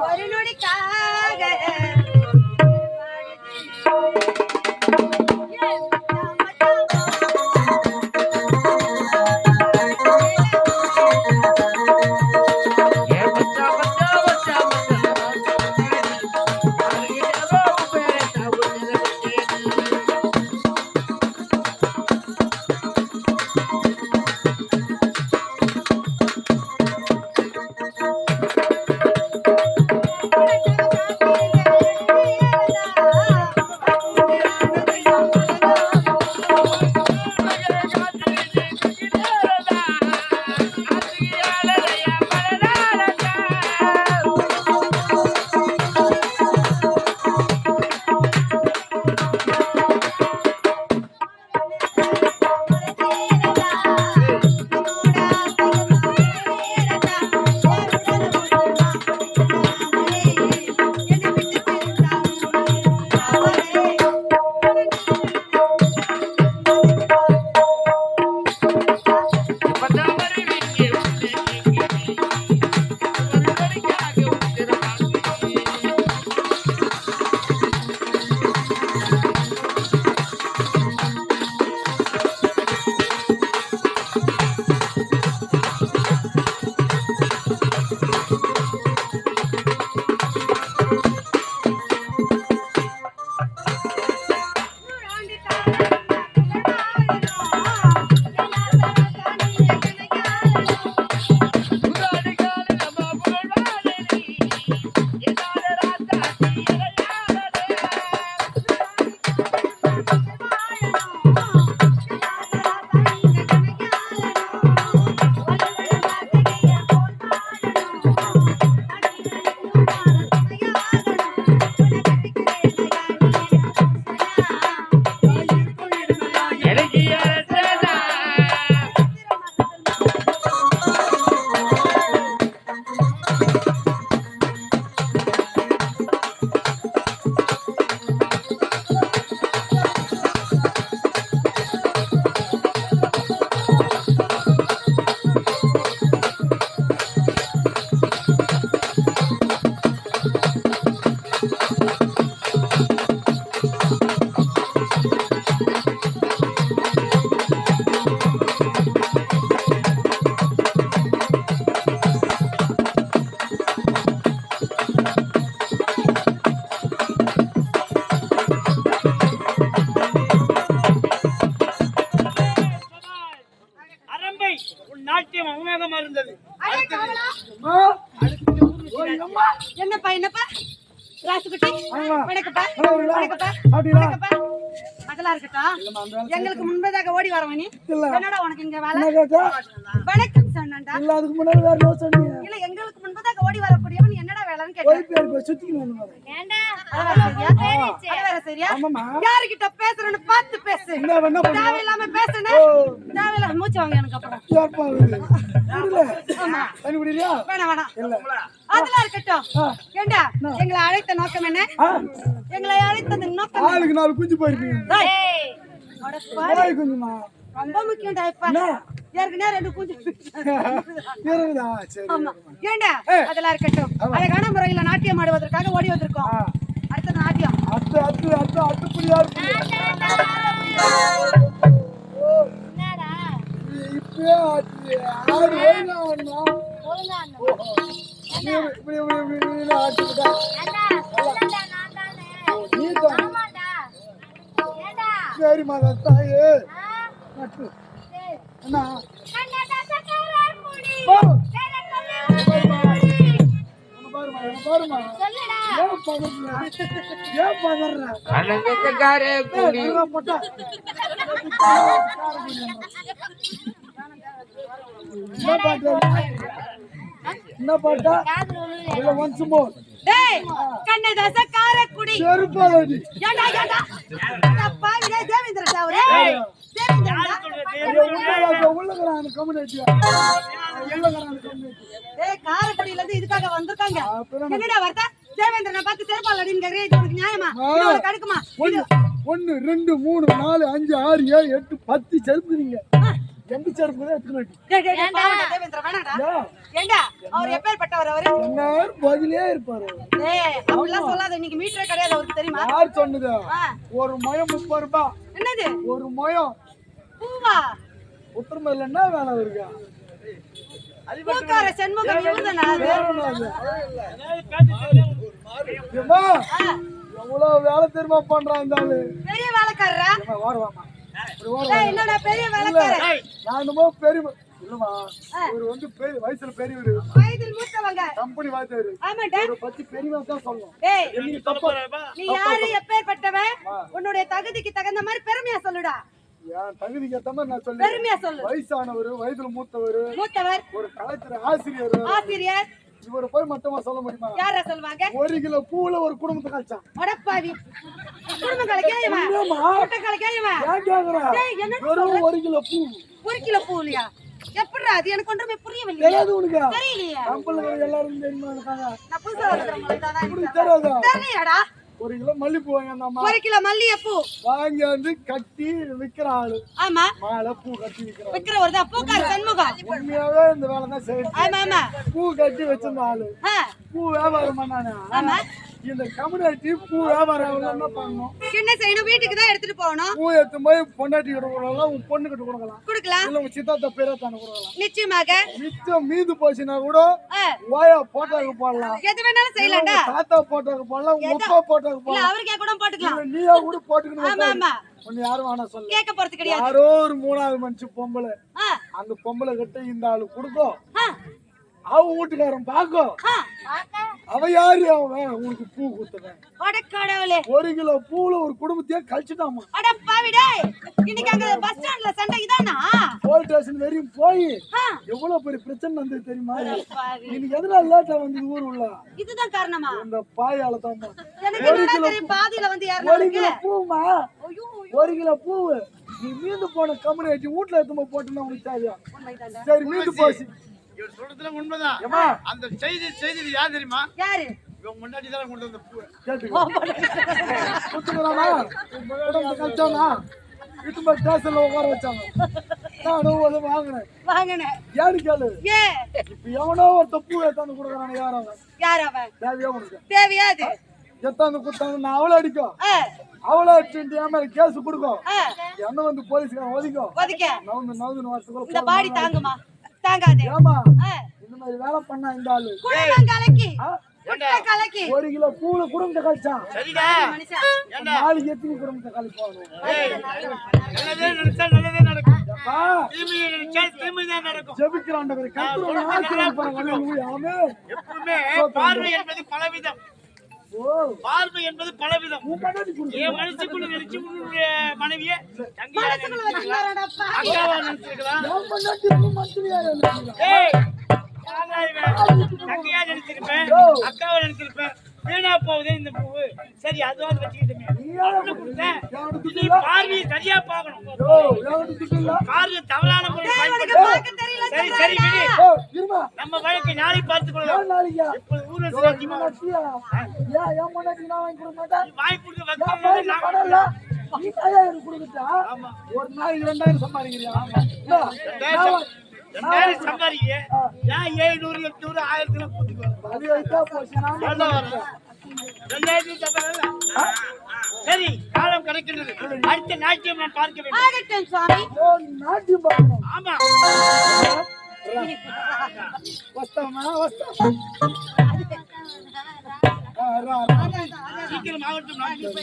ஒரு நொடிக்காக என்னப்பா என்னப்பா? ராசுகுட்டி. வணக்கப்பா அதெல்லாம் இருக்கட்டும். எங்களுக்கு முன்பதாக ஓடி வரவன். என்னடா உனக்கு இங்க வேலை? வணக்கம் சொன்னேன்டா. இல்ல அதுக்கு முன்னாடி வேற இல்ல எங்களுக்கு முன்பதாக ஓடி வரக்கூடியவன் என்னடா வேலைன்னு கேட்டேன். யாருகிட்ட பேசுறேன்னு பார்த்து பேசு. தேவையில்லாம பேசுன. தேவையில்லாம மூச்சு வாங்க எனக்கு அப்புறம்? வேணாம் வேணாம். இல்ல. அதெல்லாம் இருக்கட்டும். ஆ. ஏண்டா? எங்களை அழைத்த நோக்கம் என்ன? எங்களை அழைத்தது நோக்கம்? ஆளுக்கு நாலு குஞ்சு போயிருப்பீங்க டேய், அட பாவி, போய் குஞ்சுமா ரொம்ப என்ன? ஏற்கனவே ரெண்டு குஞ்சு இருக்குதா சரி ஆமா. ஏண்டா. அதெல்லாம் இருக்கட்டும். அழகான முறையில நாட்டியம் ஆடுவதற்காக ஓடி வந்திருக்கோம். ஆ. அடுத்தது நாட்டியம். அத்து அத்து அத்து அத்துப்படியா நீ தான்? சரிம்மா தாயே. என்ன பாட்டு? ஒன்ஸ் மோர் கண்ணதாச காரக்குடி ஏண்டா ஏண்டா? கம்யூனிட்டி உள்ளகரான கம்யூனிட்டி. டேய் காரக்குடியில இருந்து இதுக்காக வந்திருக்காங்க. அப்புறம்? என்னடா வார்த்தை? தேவேந்திரனை பார்த்து செருப்பால் இது உனக்கு நியாயமா? இது ஒன்னு ரெண்டு மூணு நாலு அஞ்சு ஆறு ஏழு எட்டு பத்து செருப்புறீங்க எந்த செருப்பு தான் என்ன பதிலே இருப்பாரு. ஏய் அப்படிலாம் சொல்லாத. இன்னைக்கு மீட்டரே கிடையாது அவருக்கு தெரியுமா? யார் சொன்னது? ஒரு மயம் முப்பது ரூபாய் என்னது? ஒரு மயம். பூவா? உத்தரமேல என்ன வேலை இருக்கு பூக்கார செண்முகம் இவர்தானா எவ்வளவு வேலை தெரியுமா பண்றான் இந்த ஆளு? பெரிய வேலைக்காரரா? ஏம்மா, என்னடா பெரிய வேலைக்காரர் ஏய், நான் என்னமோ பெரிய இல்லம்மா இவர் வந்து பெரிய வயசுல பெரியவர். வயதில் மூத்தவங்க. கம்பெனி வாத்தியாரு. இவரை பத்தி பெரியவா தான் சொல்லணும். சொல்ல போறப்பா? நீ யாரு எப்பேற்பட்டவன் உன்னுடைய தகுதிக்கு தகுந்த மாதிரி பெருமையா சொல்லுடா. என் தகுதிக்கு ஏத்த மாதிரி நான் சொல்லுவேன் பெருமையா சொல்லு. வயசானவர் வயதுல மூத்தவர் மூத்தவர். ஒரு கலைஞர் ஆசிரியர். ஆசிரியர். இவரை போய் மட்டமா சொல்ல முடியுமா? யாரா சொல்லுவாங்க? ஒரு கிலோ பூவுல ஒரு குடும்பத்தை கழிச்சான். அடப்பாவி. கேளுவன் என்னம்மா? கூட்டங்களை கேளுவன் ஏன் கேக்குற? வெறும் ஒரு கிலோ பூ. ஒரு கிலோ பூலியா எப்படிடா அது? எனக்கு ஒன்றுமே புரியவில்லை. தெரியாது உனக்கு. தெரியலையே. எல்லாரும் தெரியுமா நான் புதுசா தெரியலடா ஒரு கிலோ மல்லிப்பூ வாங்கி வந்தாம்மா ஒரு கிலோ மல்லிகைப்பூ. வாங்கி வந்து கட்டி விக்கிற ஆளு. ஆமா. மாலை பூ கட்டி விக்கிற ஆளு. விக்கிறவர் தான் பூக்கார சண்முகம். உண்மையாவே இந்த வேலை தான் செய்யுது ஆமா ஆமா. பூ கட்டி வச்சிருந்த ஆளு. பூ வியாபாரம் பண்ணானே ஆமா. இந்த கம்யூனிட்டி பூ வியாபாரம் என்ன பண்ணணும்? என்ன செய்யணும் வீட்டுக்கு தான் எடுத்துட்டு போகணும். பூ எடுத்து போய் பொண்டாட்டி கிட்ட கொடுக்கலாம் உன் பொண்ணு கிட்ட கொடுக்கலாம். கொடுக்கலாம். இல்ல உன் சித்தாத்த பேரா தானே கொடுக்கலாம். நிச்சயமாக. மிச்சம் மீது போச்சுன்னா கூட ஓயா போட்டாக்கு போடலாம். எது வேணாலும் செய்யலாம்டா உங்க தாத்தா போட்டாக்கு போடலாம் உங்க அப்பா போட்டாக்கு இல்ல போடலாம். அவருக்கே கூட போட்டுக்கலாம். நீயா கூட போட்டுக்கணும் ஆமா ஆமா. ஒன்னு யாரும் வேணா சொல்லு கேட்க போறது கிடையாது. யாரோ ஒரு மூணாவது மனுஷன் பொம்பளை. அந்த பொம்பளை கிட்ட இந்த ஆளு கொடுக்கும். ஆ, அவ வீட்டுக்காரன் பாக்கும் ஆ. அவ யாரு? அவன் உனக்கு பூ கடவுளே ஒரு கிலோ பூல ஒரு குடும்பத்தையே கழிச்சுட்டாமா இன்னைக்கு அங்க பஸ் ஸ்டாண்ட்ல சண்டை இதானா? போலீஸ் ஸ்டேஷன் வரையும் போய் எவ்வளவு பெரிய பிரச்சனை வந்தது தெரியுமா. இன்னைக்கு எதனால லேட்டா வந்து ஊர் உள்ள? இதுதான் காரணமா? இந்த பாயால தான் எனக்கு என்னடா தெரியும் பாதியில வந்து ஒரு கிலோ பூமா ஒரு கிலோ பூவு நீ மீந்து போன கம்பெனி வச்சு வீட்டுல எடுத்து போட்டுனா உனக்கு தேவையா. சரி மீந்து போச்சு இவர் சொல்றதுல உண்மைதான். ஏமா அந்த செய்தி செய்தி யார் தெரியுமா? யாரு? இவன் முன்னாடி தான் கொண்டு வந்த பூ ஸ்டேஷன்ல உட்கார வச்சாங்க. நானும் வந்து வாங்கினேன். வாங்கினேன். ஏன்னு கேளு. ஏ? இப்ப எவனோ ஒரு தப்பு எடுத்தாந்து கொடுக்குறானே யார் அவன்? யார் அவன்? தேவையா உனக்கு? தேவையா அது? எத்தாந்து கொடுத்தாங்க நான் அவளை அடிக்கும். அவளை அடிச்சுட்டு என் மேல கேஸ் கொடுக்கும். ஆ, என்ன வந்து போலீஸ்காரன் ஒதுக்கும். ஒதுக்க. நவுந்து நவுந்து இந்த வரத்துக்குள்ள பாடி தாங்குமா? தாங்காதே. ஏமா இந்த மாதிரி வேலை பண்ணா இந்த ஆளு. குடும்பம் கலக்கி. கலக்கி. ஒரு கிலோ பூல குடும்பத்தை கழிச்சான் நாளைக்கு எத்தனை குடும்பத்தை கழிப்பாங்க. ஆமென். எப்பவுமே பார்வை என்பது பலவிதம். பார்வை என்பது பலவிதம். என் மனசுக்குள்ள நினைச்சு உன்னுடைய மனைவிய அக்காவா நினைச்சிருக்கலாம்? தங்கையா நினைச்சிருப்பேன். அக்காவை நினைச்சிருப்பேன். வீணா போகுதே இந்த பூவு. சரி அதுவாது வச்சுக்கிட்டுமே. பார்வையை சரியா பார்க்கணும்? பார்வை தவறான சரி சரி. நம்ம வழக்கை நாளை பார்த்துக் கொள்ளலாம்? இப்போது? வாய் கொடுக்க? ஒரு நாளைக்கு ரெண்டாயிரம் சம்பாதிக்கிறியா? ரெண்டாயிரம் சம்பாதிக்க ஏன் ஏழுநூறு எட்நூறு ஆயிரத்துல கூட்டிக்கு அது வைத்தா போச்சு. ரெண்டாயிரத்தி சம்பாதிக்கல சரி காலம் கிடைக்கின்றது அடுத்த நாட்டியம் நான் பார்க்க வேண்டும் ஆகட்டும் சுவாமி நாட்டியம் பார்க்கணும். ஆமா வஸ்தாமா. சீக்கிரம் ஆகட்டும் நாட்டியம்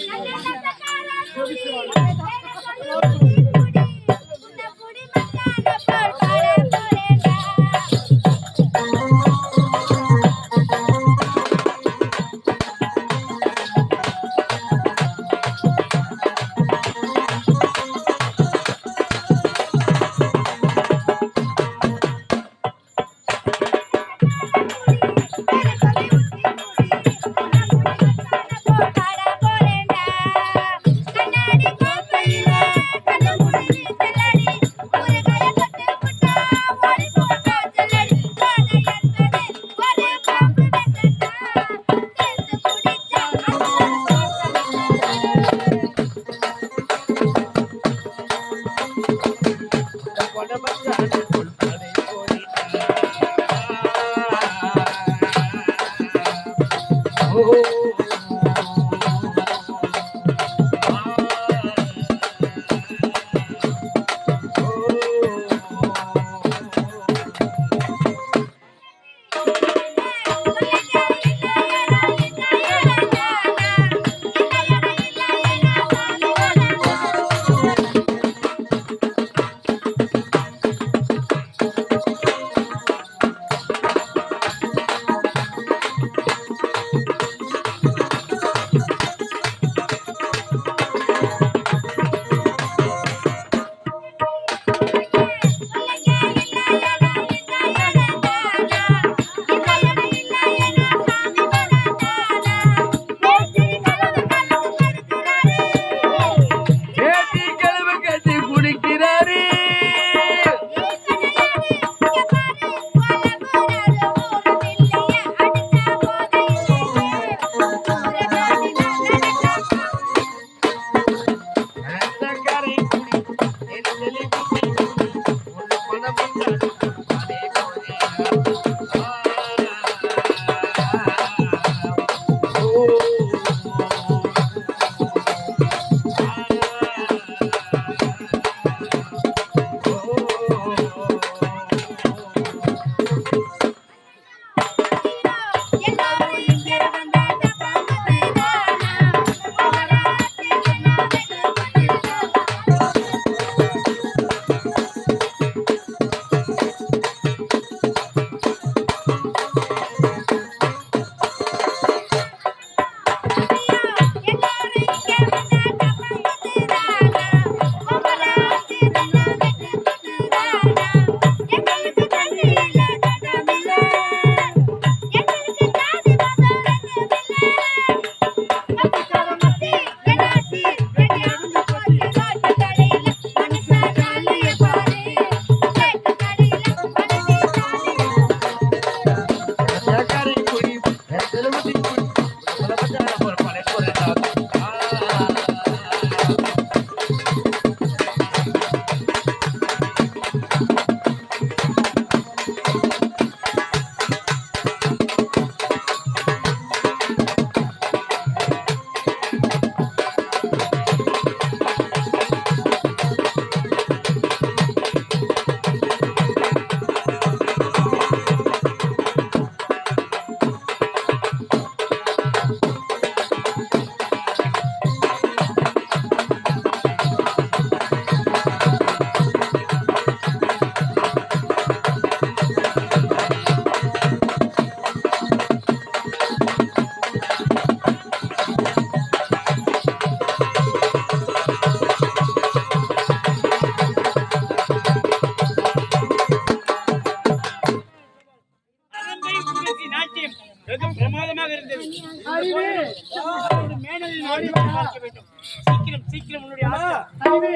சீக்கிரம் சீக்கிரம் உன்னுடைய ஆசை. அறிவே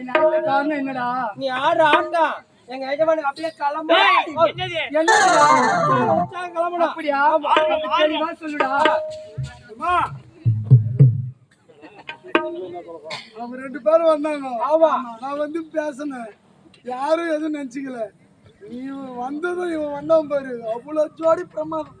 என் ஆட்ட காரணம் என்னடா நீ ஆடுற ஆட்டம் எங்க எஜமானுக்கு அப்படியே? கிளம்ப கிளம்பணும் அப்படியா சொல்லுடா. அம்மா, அவங்க ரெண்டு பேரும் வந்தாங்க. ஆமா. நான் வந்து பேசினேன். யாரும் எதுவும் நினைச்சுக்கல. நீ வந்ததும் இவன் வந்தவன் பாரு. அவ்வளவு ஜோடி பிரமாதம்.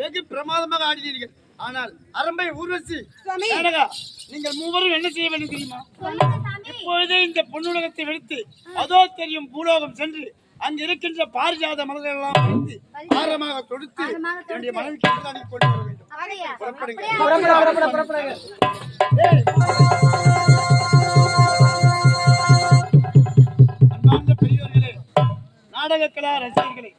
வெகு பிரமாதமாக ஆடினீர்கள். ஆனால் அரம்பை ஊர்வசி நீங்கள் மூவரும் என்ன செய்ய வேண்டும் தெரியுமா? இப்பொழுதே இந்த பொண்ணுலகத்தை வெடித்து அதோ தெரியும் பூலோகம் சென்று அங்கு இருக்கின்ற பாரிஜாத மலர்கள் எல்லாம் ஆரமாக தொடுத்து என்னுடைய மனைவிக்கு கொண்டு வர பெரியவர்களே நாடக கலா ரசிகர்களே.